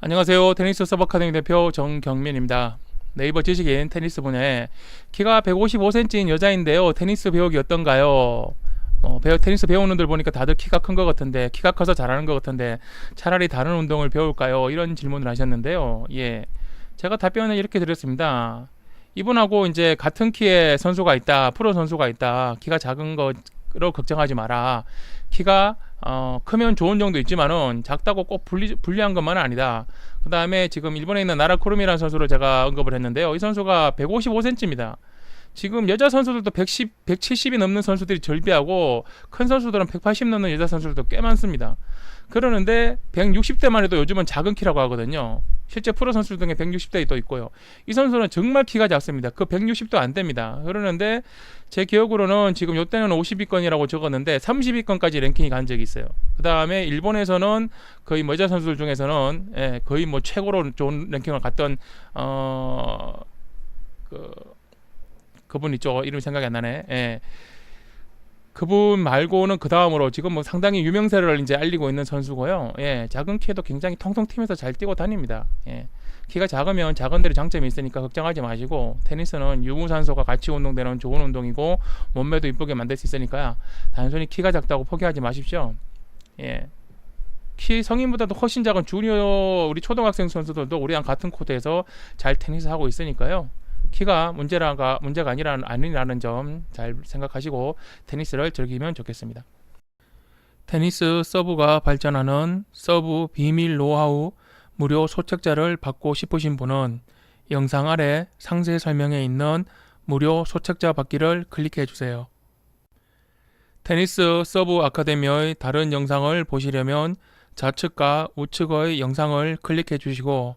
안녕하세요. 테니스 서버 카데미 대표 정경민입니다. 네이버 지식인 테니스 분야에 키가 155cm인 여자인데요. 테니스 배우기 어떤가요? 어, 배우, 테니스 배우는 분들 보니까 다들 키가 큰 것 같은데 키가 커서 잘하는 것 같은데 차라리 다른 운동을 배울까요? 이런 질문을 하셨는데요. 예, 제가 답변을 이렇게 드렸습니다. 이분하고 이제 같은 키의 선수가 있다, 프로 선수가 있다. 키가 작은 거 로 걱정하지 마라. 키가 어, 크면 좋은 정도 있지만은 작다고 꼭 불리, 불리한 것만은 아니다. 그 다음에 지금 일본에 있는 나라 쿠르미라는 선수를 제가 언급을 했는데요. 이 선수가 155cm입니다. 지금 여자 선수들도 110, 170이 넘는 선수들이 절비하고 큰 선수들은 180 넘는 여자 선수들도 꽤 많습니다. 그러는데 160대만 해도 요즘은 작은 키라고 하거든요. 실제 프로 선수들 중에 160대 또 있고요. 이 선수는 정말 키가 작습니다. 그 160도 안 됩니다. 그러는데 제 기억으로는 지금 요때는 50위권이라고 적었는데 30위권까지 랭킹이 간 적이 있어요. 그 다음에 일본에서는 거의 뭐 여자 선수들 중에서는 예, 거의 뭐 최고로 좋은 랭킹을 갔던 어, 그 그분 있죠. 이름 생각이 안 나네. 예. 그분 말고는 그 다음으로 지금 뭐 상당히 유명세를 이제 알리고 있는 선수고요. 예, 작은 키에도 굉장히 통통 튀면서 잘 뛰고 다닙니다. 예, 키가 작으면 작은 대로 장점이 있으니까 걱정하지 마시고 테니스는 유무산소가 같이 운동되는 좋은 운동이고 몸매도 이쁘게 만들 수 있으니까 단순히 키가 작다고 포기하지 마십시오. 예. 키 성인보다도 훨씬 작은 주니어 우리 초등학생 선수들도 우리랑 같은 코트에서 잘 테니스 하고 있으니까요. 키가 문제라가 문제가 아니라 아니라는 점 잘 생각하시고 테니스를 즐기면 좋겠습니다. 테니스 서브가 발전하는 서브 비밀 노하우 무료 소책자를 받고 싶으신 분은 영상 아래 상세 설명에 있는 무료 소책자 받기를 클릭해 주세요. 테니스 서브 아카데미의 다른 영상을 보시려면 좌측과 우측의 영상을 클릭해 주시고